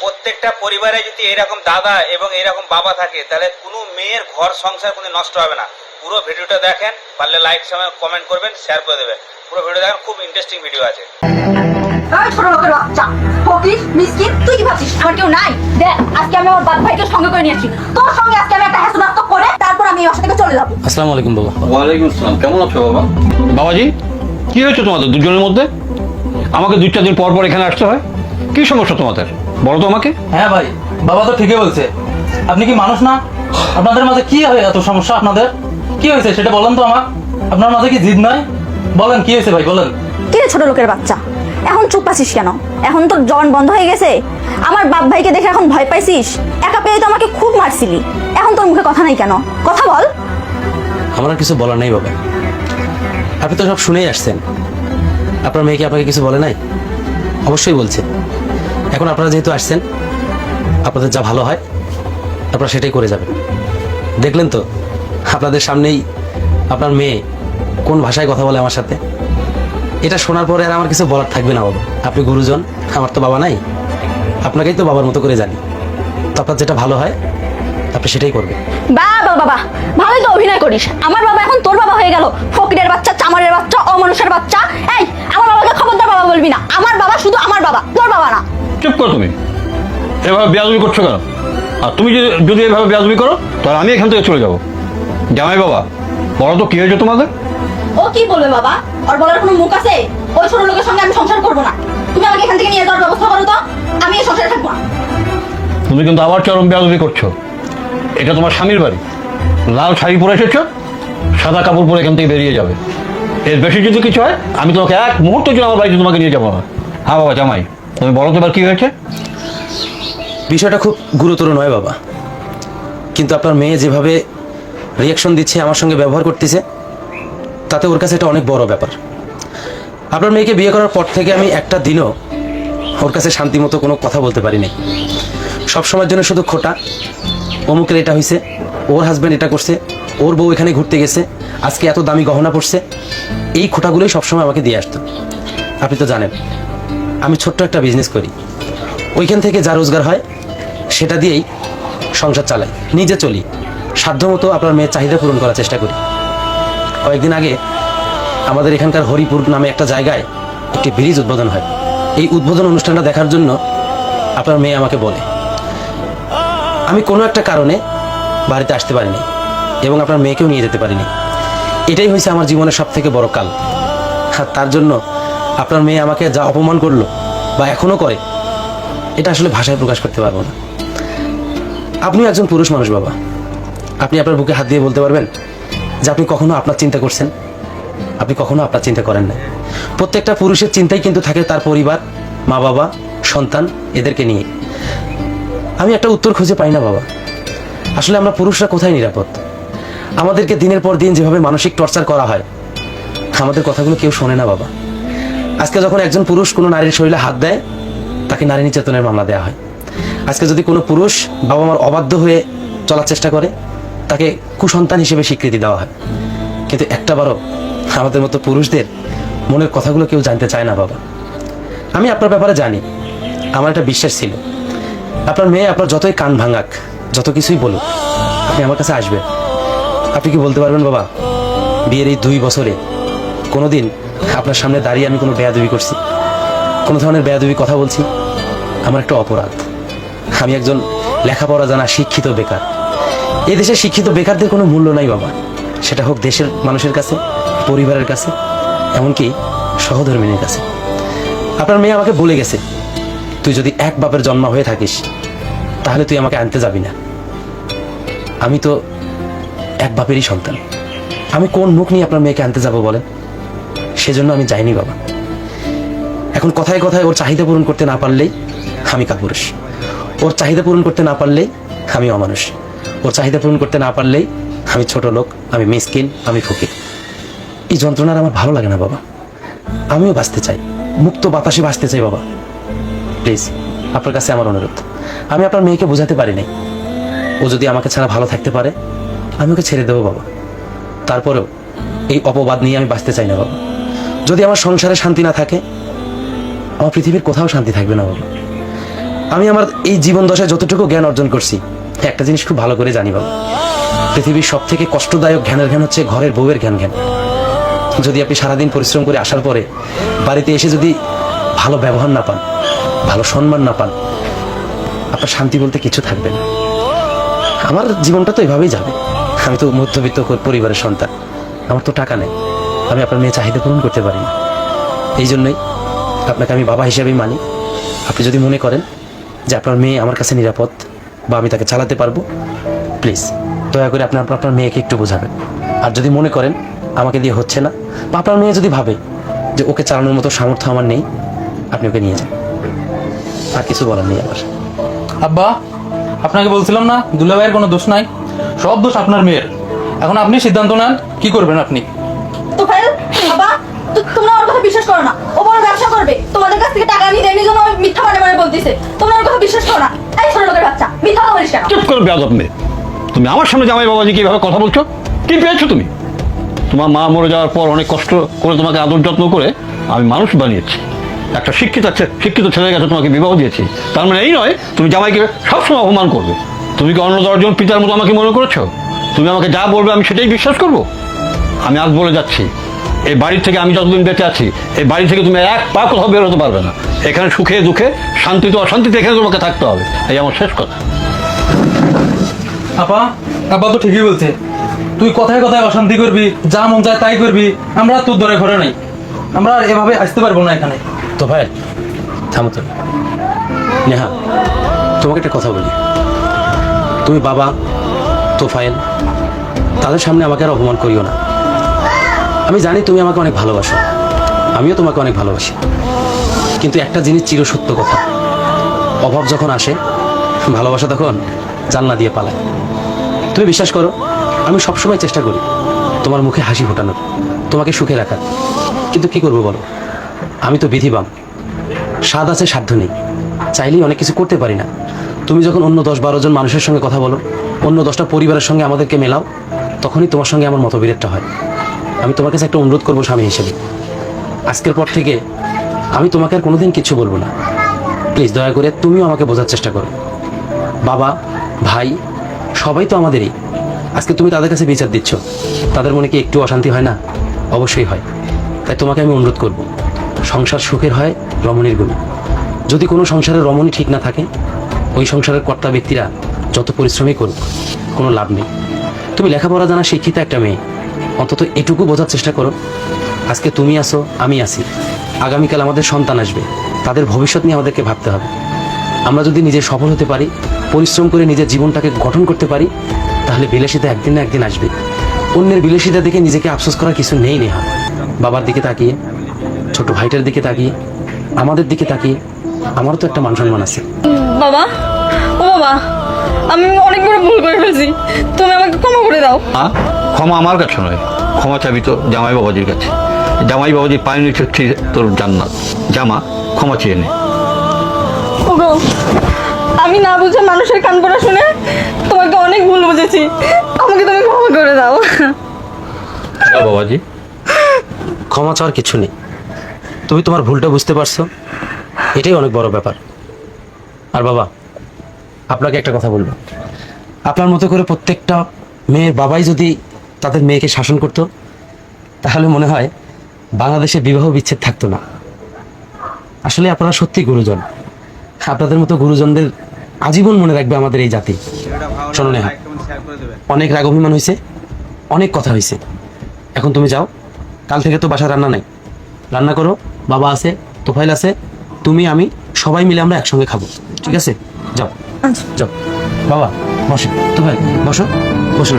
প্রত্যেকটা পরিবারে যদি এরকম দাদা এবং এরকম বাবা থাকে তাহলে কোনো মেয়ের ঘর সংসার কোনো নষ্ট হবে না। পুরো ভিডিওটা দেখেন পারলে লাইক সময় কমেন্ট করবেন শেয়ার করে দেবেন। পুরো ভিডিও দেখেন খুব ইন্টারেস্টিং ভিডিও আছে। মিসকিন তুই কি ভাবছিস? আমার কেউ নাই। দেখ আজকে আমি আমার বাপ ভাইকে সঙ্গে করে নিয়েছি তোর সঙ্গে আজকে আমি একটা হাসনাত্ম করে তারপর আমি এই থেকে চলে যাব। আসসালামু আলাইকুম বাবা। ওয়ালাইকুম আসসালাম। কেমন আছো বাবা? বাবাজি কি হয়েছে তোমাদের দুজনের মধ্যে? আমাকে দুই চার দিন পর পর এখানে আসতে হয়। কি সমস্যা তোমাদের? বলো তো আমাকে। হ্যাঁ ভাই বাবা তো ঠিকই বলছে। আপনি কি মানুষ না? আপনাদের মাঝে কি হয় এত সমস্যা আপনাদের? কি হয়েছে সেটা বলেন তো আমার আপনার মাঝে কি জিদ নাই? বলেন কি হয়েছে ভাই বলেন। কি রে ছোট লোকের বাচ্চা? এখন চুপ আছিস কেন? এখন তোর জন বন্ধ হয়ে গেছে? আমার বাপ ভাইকে দেখে এখন ভয় পাইছিস? একা পেয়ে তো আমাকে খুব মারছিলি। এখন তোর মুখে কথা নাই কেন? কথা বল। আমার আর কিছু বলার নাই বাবা। আপনি তো সব শুনেই আসছেন। আপনার মেয়েকে আপনাকে কিছু বলে নাই? অবশ্যই বলছে। এখন আপনারা যেহেতু আসছেন, আপনাদের যা ভালো হয়, আপনারা সেটাই করে যাবেন। দেখলেন তো, আপনাদের সামনেই আপনার মেয়ে কোন ভাষায় কথা বলে আমার সাথে? এটা শোনার পরে আর আমার কিছু বলার থাকবে না বাবা আপনি গুরুজন, আমার তো বাবা নাই, আপনাকেই তো বাবার মতো করে জানি। তো আপনার যেটা ভালো হয়, আপনি সেটাই করবেন। বাবা বাবা, ভালোই তো অভিনয় করিস। আমার বাবা এখন তোর বাবা হয়ে গেল। ফকিরের বাচ্চা, চামারের বাচ্চা, অমানুষের বাচ্চা। এই, আমার বাবাকে খবরদার বাবা বলবি না। আমার বাবা শুধু চুপ করো তুমি। এভাবে বেয়াজবি করছ কেন? আর তুমি যদি যদি এভাবে বেয়াজবি করো তাহলে আমি এখান থেকে চলে যাব। জামাই বাবা বলো তো কি হয়েছে তোমাদের? ও কি বলবে বাবা? ওর বলার কোনো মুখ আছে? ওই ছোট লোকের সঙ্গে আমি সংসার করব না। তুমি আমাকে এখান থেকে নিয়ে যাওয়ার ব্যবস্থা করো তো। আমি এই সংসারে থাকব না। তুমি কিন্তু আবার চরম বেয়াজবি করছ। এটা তোমার স্বামীর বাড়ি। লাল শাড়ি পরে এসেছ সাদা কাপড় পরে এখান থেকে বেরিয়ে যাবে। এর বেশি যদি কিছু হয় আমি তোমাকে এক মুহূর্ত জন্য আমার বাড়িতে তোমাকে নিয়ে যাব না। হ্যাঁ বাবা জামাই। তুমি বলো তো এবার কি হয়েছে? বিষয়টা খুব গুরুতর নয় বাবা। কিন্তু আপনার মেয়ে যেভাবে রিয়াকশন দিচ্ছে, আমার সঙ্গে ব্যবহার করতেছে, তাতে ওর কাছে এটা অনেক বড় ব্যাপার। আপনার মেয়েকে বিয়ে করার পর থেকে আমি একটা দিনও ওর কাছে শান্তি মতো কোনো কথা বলতে পারিনি। সব সময়ের জন্য শুধু খোটা। অমুকের এটা হয়েছে ওর হাজব্যান্ড এটা করছে, ওর বউ এখানে ঘুরতে গেছে, আজকে এত দামি গহনা পড়ছে এই খোটাগুলোই সবসময় আমাকে দিয়ে আসতো। আপনি তো জানেন আমি ছোট্ট একটা বিজনেস করি। ওইখান থেকে যা রোজগার হয়, সেটা দিয়েই সংসার চালাই। নিজে চলি। সাধ্যমতো আপনার মেয়ের চাহিদা পূরণ করার চেষ্টা করি। কয়েকদিন আগে আমাদের এখানকার হরিপুর নামে একটা জায়গায় একটি ব্রিজ উদ্বোধন হয়। এই উদ্বোধন অনুষ্ঠানটা দেখার জন্য আপনার মেয়ে আমাকে বলে, আমি কোনো একটা কারণে বাড়িতে আসতে পারিনি এবং আপনার মেয়েকেও নিয়ে যেতে পারিনি। এটাই হয়েছে আমার জীবনের সব থেকে বড় কাল। আর তার জন্য আপনার মেয়ে আমাকে যা অপমান করল বা এখনও করে, এটা আসলে ভাষায় প্রকাশ করতে পারব না। আপনিও একজন পুরুষ মানুষ, বাবা। আপনি আপনার বুকে হাত দিয়ে বলতে পারবেন যে আপনি কখনো আপনার চিন্তা করছেন, আপনি কখনো আপনার চিন্তা করেন না প্রত্যেকটা পুরুষের চিন্তাই কিন্তু থাকে তার পরিবার মা বাবা সন্তান, এদেরকে নিয়ে। আমি একটা উত্তর খুঁজে পাই না, বাবা। আসলে আমরা পুরুষরা কোথায় নিরাপদ? আমাদেরকে দিনের পর দিন যেভাবে মানসিক টর্চার করা হয়, আমাদের কথাগুলো কেউ শোনে না, বাবা। আজকে যখন একজন পুরুষ কোনো নারীর শরীরে হাত দেয়, তাকে নারী নির্যাতনের মামলা দেওয়া হয়। আজকে যদি কোনো পুরুষ বাবা মার অবাধ্য হয়ে চলার চেষ্টা করে, তাকে কুসন্তান হিসেবে স্বীকৃতি দেওয়া হয়। কিন্তু একটাবারও আমাদের মতো পুরুষদের মনের কথাগুলো কেউ জানতে চায় না, বাবা। আমি আপনার ব্যাপারে জানি, আমার একটা বিশ্বাস ছিল। আপনার মেয়ে আপনার যতই কান ভাঙাক, যত কিছুই বলুক, আপনি আমার কাছে আসবেন। আপনি কি বলতে পারবেন, বাবা, বিয়ের এই দুই বছরে কোনোদিন আপনার সামনে দাঁড়িয়ে আমি কোনো বেয়াদবি করছি। কোনো ধরনের বেয়াদবি কথা বলছি। আমার একটা অপরাধ। আমি একজন লেখাপড়া জানা শিক্ষিত বেকার। এই দেশে শিক্ষিত বেকারদের কোনো মূল্য নাই বাবা। সেটা হোক দেশের মানুষের কাছে, পরিবারের কাছে, এমনকি সহধর্মিনীর কাছে। আপনার মেয়ে আমাকে বলে গেছে, তুই যদি এক বাপের জন্ম হয়ে থাকিস, তাহলে তুই আমাকে আনতে যাবি না। আমি তো এক বাপেরই সন্তান। আমি কোন মুখ নিয়ে আপনার মেয়েকে আনতে যাব বলেন? সেজন্য আমি যাইনি বাবা। এখন কথায় কথায় ওর চাহিদা পূরণ করতে না পারলেই আমি কাপুরুষ। ওর চাহিদা পূরণ করতে না পারলেই আমি অমানুষ। ওর চাহিদা পূরণ করতে না পারলেই আমি ছোট লোক, আমি মিসকিন, আমি ফকির। এই যন্ত্রণার আমার ভালো লাগে না বাবা। আমিও বাঁচতে চাই। মুক্ত বাতাসে বাঁচতে চাই বাবা। প্লিজ, আপনার কাছে আমার অনুরোধ। আমি আপনার মেয়েকে বোঝাতে পারি নাই। ও যদি আমাকে ছাড়া ভালো থাকতে পারে, আমি ওকে ছেড়ে দেবো বাবা। তারপরেও এই অপবাদ নিয়ে আমি বাঁচতে চাই না বাবা। যদি আমার সংসারে শান্তি না থাকে, আমার পৃথিবীর কোথাও শান্তি থাকবে না বাবা। আমি আমার এই জীবন দশায় যতটুকু জ্ঞান অর্জন করছি, একটা জিনিস খুব ভালো করে জানি বাবা। পৃথিবীর সব থেকে কষ্টদায়ক জ্ঞানের জ্ঞান হচ্ছে ঘরের বউয়ের জ্ঞান জ্ঞান। যদি আপনি সারাদিন পরিশ্রম করে আসার পরে বাড়িতে এসে যদি ভালো ব্যবহার না পান, ভালো সম্মান না পান, আপনার শান্তি বলতে কিছু থাকবে না। আমার জীবনটা তো এভাবেই যাবে। আমি তো মধ্যবিত্ত পরিবারের সন্তান, আমার তো টাকা নেই। আমি আপনার মেয়ে চাহিদা পূরণ করতে পারি না। এই জন্যই আপনাকে আমি বাবা হিসেবেই মানি। আপনি যদি মনে করেন যে আপনার মেয়ে আমার কাছে নিরাপদ বা আমি তাকে চালাতে পারব, প্লিজ দয়া করে আপনার আপনার মেয়েকে একটু বোঝাবেন। আর যদি মনে করেন আমাকে দিয়ে হচ্ছে না, বা আপনার মেয়ে যদি ভাবে যে ওকে চালানোর মতো সামর্থ্য আমার নেই, আপনি ওকে নিয়ে যান। আর কিছু বলার নেই আমার। আব্বা, আপনাকে বলছিলাম না, দুলাভাইয়ের কোনো দোষ নাই। সব দোষ আপনার মেয়ের। এখন আপনি সিদ্ধান্ত নেন, কি করবেন আপনি? তোমরা ওর কথা বিশ্বাস করো না। ও বড় ব্যবসা করবে। তোমাদের কাছ থেকে টাকা জন্য আমি মিথ্যা বলতেছে। তোমরা ওর কথা বিশ্বাস করো না। এই ছোট লোকের বাচ্চা, মিথ্যা বলিস কেন? চুপ করে বেয়াদব তুমি আমার সামনে জামাই বাবাজিকে এইভাবে কথা বলছো? কি পেয়েছ তুমি? তোমার মা মরে যাওয়ার পর অনেক কষ্ট করে তোমাকে আদর যত্ন করে আমি মানুষ বানিয়েছি। একটা শিক্ষিত শিক্ষিত ছেলের কাছে তোমাকে বিবাহ দিয়েছি। তার মানে এই নয়, তুমি জামাইকে সবসময় অপমান করবে। তুমি কি অন্য দশজন পিতার মতো আমাকে মনে করেছ? তুমি আমাকে যা বলবে আমি সেটাই বিশ্বাস করব? আমি আজ বলে যাচ্ছি। এই বাড়ির থেকে আমি যতদিন বেঁচে আছি এই বাড়ি থেকে তুমি এক পা কোথাও বের হতে পারবে না। এখানে সুখে দুঃখে শান্তিতে অশান্তিতে এখানে তোমাকে থাকতে হবে। এই আমার শেষ কথা। আপা আপা তো ঠিকই বলছে। তুই কথায় কথায় অশান্তি করবি যা মন চায় তাই করবি। আমরা তোর দরে ঘরে নাই। আমরা আর এভাবে আসতে পারব না এখানে। তো ভাই থামো তো। নেহা তোমাকে একটা কথা বলি। তুমি বাবা তোফায়েল তাদের সামনে আমাকে আর অপমান করিও না। আমি জানি তুমি আমাকে অনেক ভালোবাসো। আমিও তোমাকে অনেক ভালোবাসি। কিন্তু একটা জিনিস চিরসত্য কথা। অভাব যখন আসে, ভালোবাসা তখন জানলা দিয়ে পালায়। তুমি বিশ্বাস করো, আমি সবসময় চেষ্টা করি তোমার মুখে হাসি ফোটানোর, তোমাকে সুখে রাখার। কিন্তু কি করব বলো? আমি তো বিধিবাম। স্বাদ আছে সাধ্য নেই। চাইলেই অনেক কিছু করতে পারি না। তুমি যখন অন্য দশ বারো জন মানুষের সঙ্গে কথা বলো, অন্য দশটা পরিবারের সঙ্গে আমাদেরকে মেলাও, তখনই তোমার সঙ্গে আমার মতবিরোধটা হয়। আমি তোমার কাছে একটা অনুরোধ করব স্বামী হিসেবে। আজকের পর থেকে আমি তোমাকে আর কোনোদিন কিছু বলব না। প্লিজ দয়া করে তুমিও আমাকে বোঝার চেষ্টা করো। বাবা, ভাই, সবাই তো আমাদেরই। আজকে তুমি তাদের কাছে বিচার দিচ্ছ। তাদের মনে কি একটু অশান্তি হয় না? অবশ্যই হয়। তাই তোমাকে আমি অনুরোধ করব, সংসার সুখের হয় রমণীর গুণ। যদি কোনো সংসারে রমণী ঠিক না থাকে, ওই সংসারের কর্তা ব্যক্তিরা যত পরিশ্রমই করুক, কোনো লাভ নেই। তুমি লেখাপড়া জানা শিক্ষিত একটা মেয়ে। অন্তত এটুকু বোঝার চেষ্টা করো। আজকে তুমি আসো আমি আসি আগামীকাল আমাদের সন্তান আসবে। তাদের ভবিষ্যৎ নিয়ে আমাদেরকে ভাবতে হবে। আমরা যদি নিজে সফল হতে পারি পরিশ্রম করে নিজের জীবনটাকে গঠন করতে পারি তাহলে বিলাসিতা একদিন না একদিন আসবে। অন্যের বিলাসিতা দেখে নিজেকে আফসোস করার কিছু নেই নেহা। বাবার দিকে তাকিয়ে ছোট ভাইটার দিকে তাকিয়ে আমাদের দিকে তাকিয়ে আমারও তো একটা মান সম্মান আছে। বাবা ও বাবা আমি অনেক বড় ভুল করে ফেলছি। তুমি আমাকে ক্ষমা করে দাও। ক্ষমা আমার কাছে নয়। ক্ষমা চাবি তো জামাই বাবাজির কাছে। জামাই বাবাজির পায়ে নিচে হচ্ছে তোর জান্নাত। জামা ক্ষমা চেয়ে নে। ওগো আমি না বুঝে মানুষের কান পড়া শুনে তোমাকে অনেক ভুল বুঝেছি। আমাকে তুমি ক্ষমা করে দাও। বাবাজি। ক্ষমা চাওয়ার কিছু নেই। তুমি তোমার ভুলটা বুঝতে পারছ। এটাই অনেক বড় ব্যাপার। আর বাবা আপনাকে একটা কথা বলব। আপনার মতো করে প্রত্যেকটা মেয়ের বাবাই যদি তাদের মেয়েকে শাসন করতো, তাহলে মনে হয় বাংলাদেশে বিবাহ বিচ্ছেদ থাকতো না। আসলে আপনারা সত্যি গুরুজন। আপনাদের মতো গুরুজনদের আজীবন মনে রাখবে আমাদের এই জাতি। শোনো নেহা, অনেক রাগ অভিমান হয়েছে, অনেক কথা হয়েছে। এখন তুমি যাও, কাল থেকে তো বাসা রান্না নাই। রান্না করো, বাবা আছে তোফাইল আছে, তুমি, আমি, সবাই মিলে আমরা একসঙ্গে খাব। ঠিক আছে? যাও যাও। বাবা, বসো। তোফাইল বসো বসো।